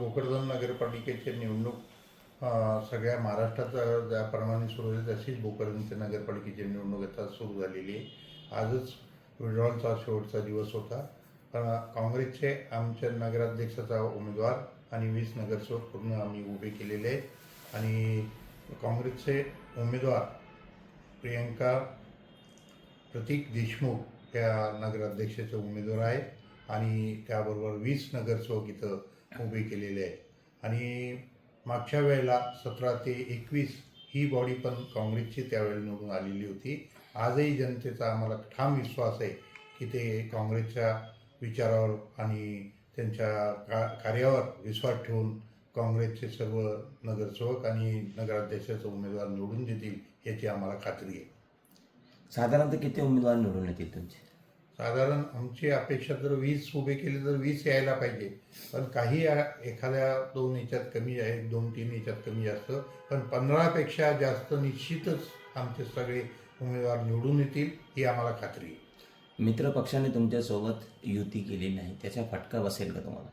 भोकरदन नगरपालिकेची निवडणूक सगळ्या महाराष्ट्रात ज्याप्रमाणे सुरू झाली तशीच भोकरदनच्या नगरपालिकेची निवडणूक आता सुरू झालेली आहे. आजच विड्रॉलचा शेवटचा दिवस होता. पण काँग्रेसचे आमच्या नगराध्यक्षाचा उमेदवार आणि वीस नगरसेवक पूर्ण आम्ही उभे केलेले आहेत. आणि काँग्रेसचे उमेदवार प्रियंका प्रतीक देशमुख या नगराध्यक्षाचे उमेदवार आहेत. आणि त्याबरोबर वीस नगरसेवक इथं उभे केलेले आहेत. आणि मागच्या वेळेला सतरा ते एकवीस ही बॉडी पण काँग्रेसची त्यावेळेला निवडून आलेली होती. आजही जनतेचा आम्हाला ठाम विश्वास आहे की ते काँग्रेसच्या विचारावर आणि त्यांच्या का कार्यावर विश्वास ठेवून काँग्रेसचे सर्व नगरसेवक आणि नगराध्यक्षाचा उमेदवार निवडून देतील याची आम्हाला खात्री आहे. साधारणतः किती उमेदवार निवडून येतील तुमचे? साधारण आमची अपेक्षा जर वीस उभे केले तर वीस यायला पाहिजे. पण काही या- एखाद्या दोन याच्यात कमी आहे दोन तीन याच्यात कमी जास्त. पण पंधरापेक्षा जास्त निश्चितच आमचे सगळे उमेदवार निवडून येतील ही आम्हाला खात्री आहे. मित्र पक्षाने तुमच्यासोबत युती केली नाही त्याचा फटका बसेल का तुम्हाला?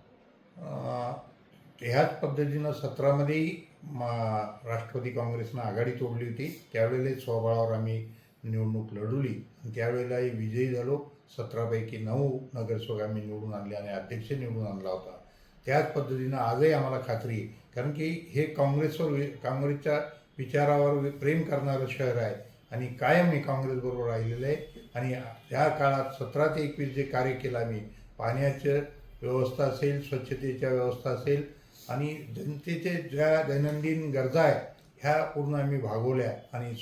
ह्याच पद्धतीनं सतरामध्येही मा राष्ट्रवादी काँग्रेसनं आघाडी तोडली होती. त्यावेळेला स्वबळावर आम्ही निवडणूक लढवली. त्यावेळेलाही विजयी झालो. सतरापैकी नऊ नगरसेवक आम्ही निवडून आणले आणि अध्यक्ष निवडून आणला होता. त्याच पद्धतीनं आजही आम्हाला खात्री आहे. कारण की हे काँग्रेसवर वि- काँग्रेसच्या विचारावर प्रेम करणारं शहर आहे आणि कायम मी काँग्रेसबरोबर राहिलेलं आहे. आणि त्या काळात सतरा ते एकवीस जे कार्य केलं आम्ही पाण्याचं व्यवस्था असेल स्वच्छतेच्या व्यवस्था असेल आणि जनतेचे ज्या दैनंदिन गरजा आहेत ह्या पूर्ण आम्ही भागवल्या. आणि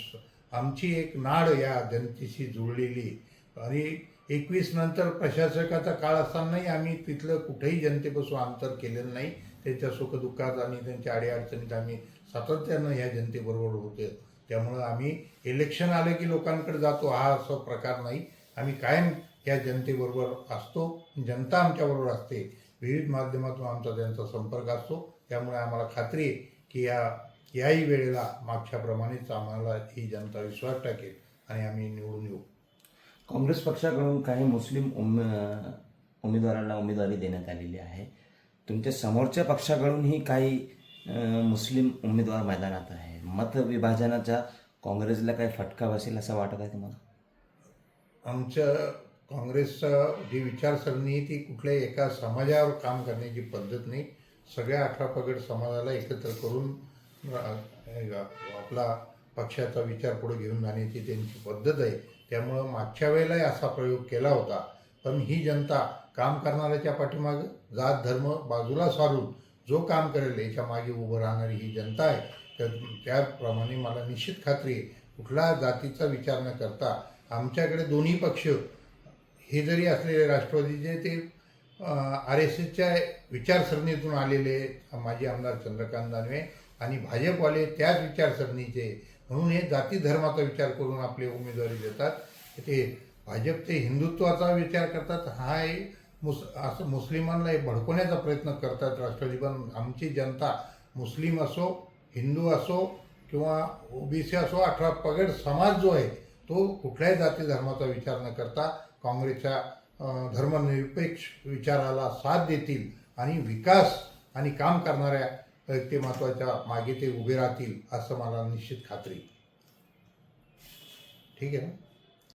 आमची एक नाड या जनतेशी जुळलेली आणि एकवीस नंतर प्रशासकाचा काळ असतानाही आम्ही तिथलं कुठेही जनतेपासून अंतर केलेलं नाही. त्यांच्या सुखदुःखात आणि त्यांच्या अडीअडचणीत आम्ही सातत्यानं ह्या जनतेबरोबर होते त्यामुळं आम्ही इलेक्शन आलं की लोकांकडे जातो हा असा प्रकार नाही. आम्ही कायम या जनतेबरोबर असतो. जनता आमच्याबरोबर असते. विविध माध्यमातून आमचा त्यांचा संपर्क असतो. त्यामुळे आम्हाला खात्री आहे की या याही वेळेला मागच्याप्रमाणेच आम्हाला ही जनता विश्वास टाकेल आणि आम्ही निवडून येऊ. काँग्रेस पक्षाकडून काही मुस्लिम उमे उमेदवारांना उमेदवारी देण्यात आलेली आहे. तुमच्या समोरच्या पक्षाकडूनही काही मुस्लिम उमेदवार मैदानात आहे मतविभाजनाचा काँग्रेसला काही फटका बसेल असं वाटत आहे तुम्हाला? आमच्या काँग्रेसचा जी विचारसरणी आहे ती कुठल्याही एका समाजावर काम करण्याची पद्धत नाही. सगळ्या अठरा पगड समाजाला एकत्र करून आपला पक्षाचा विचार पुढे घेऊन जाण्याची त्यांची पद्धत आहे. त्यामुळं मागच्या वेळेलाही असा प्रयोग केला होता. पण ही जनता काम करणाऱ्याच्या पाठीमागं जात धर्म बाजूला सारून जो काम करेल याच्या मागे उभं राहणारी ही जनता आहे. तर त्याप्रमाणे मला निश्चित खात्री आहे कुठला जातीचा विचार न करता आमच्याकडे दोन्ही पक्ष हे जरी असलेले राष्ट्रवादीचे ते आर एस एसच्या विचारसरणीतून आलेले माजी आमदार चंद्रकांत दानवे आणि भाजपवाले त्याच विचारसरणीचे म्हणून हे जाती धर्माचा विचार करून आपली उमेदवारी देतात. ते भाजप ते हिंदुत्वाचा विचार करतात. हा एक मुस असं मुस्लिमांना हे भडकवण्याचा प्रयत्न करतात राष्ट्रवादी. पण आमची जनता मुस्लिम असो हिंदू असो किंवा ओबीसी असो अठरा पगड समाज जो आहे तो कुठल्याही जाती धर्माचा विचार न करता काँग्रेसच्या धर्मनिरपेक्ष विचाराला साथ देतील आणि विकास आणि काम करणाऱ्या व्यक्तिमत्वाच्या मागे ते उभे राहतील असं मला निश्चित खात्री ठीक आहे ना?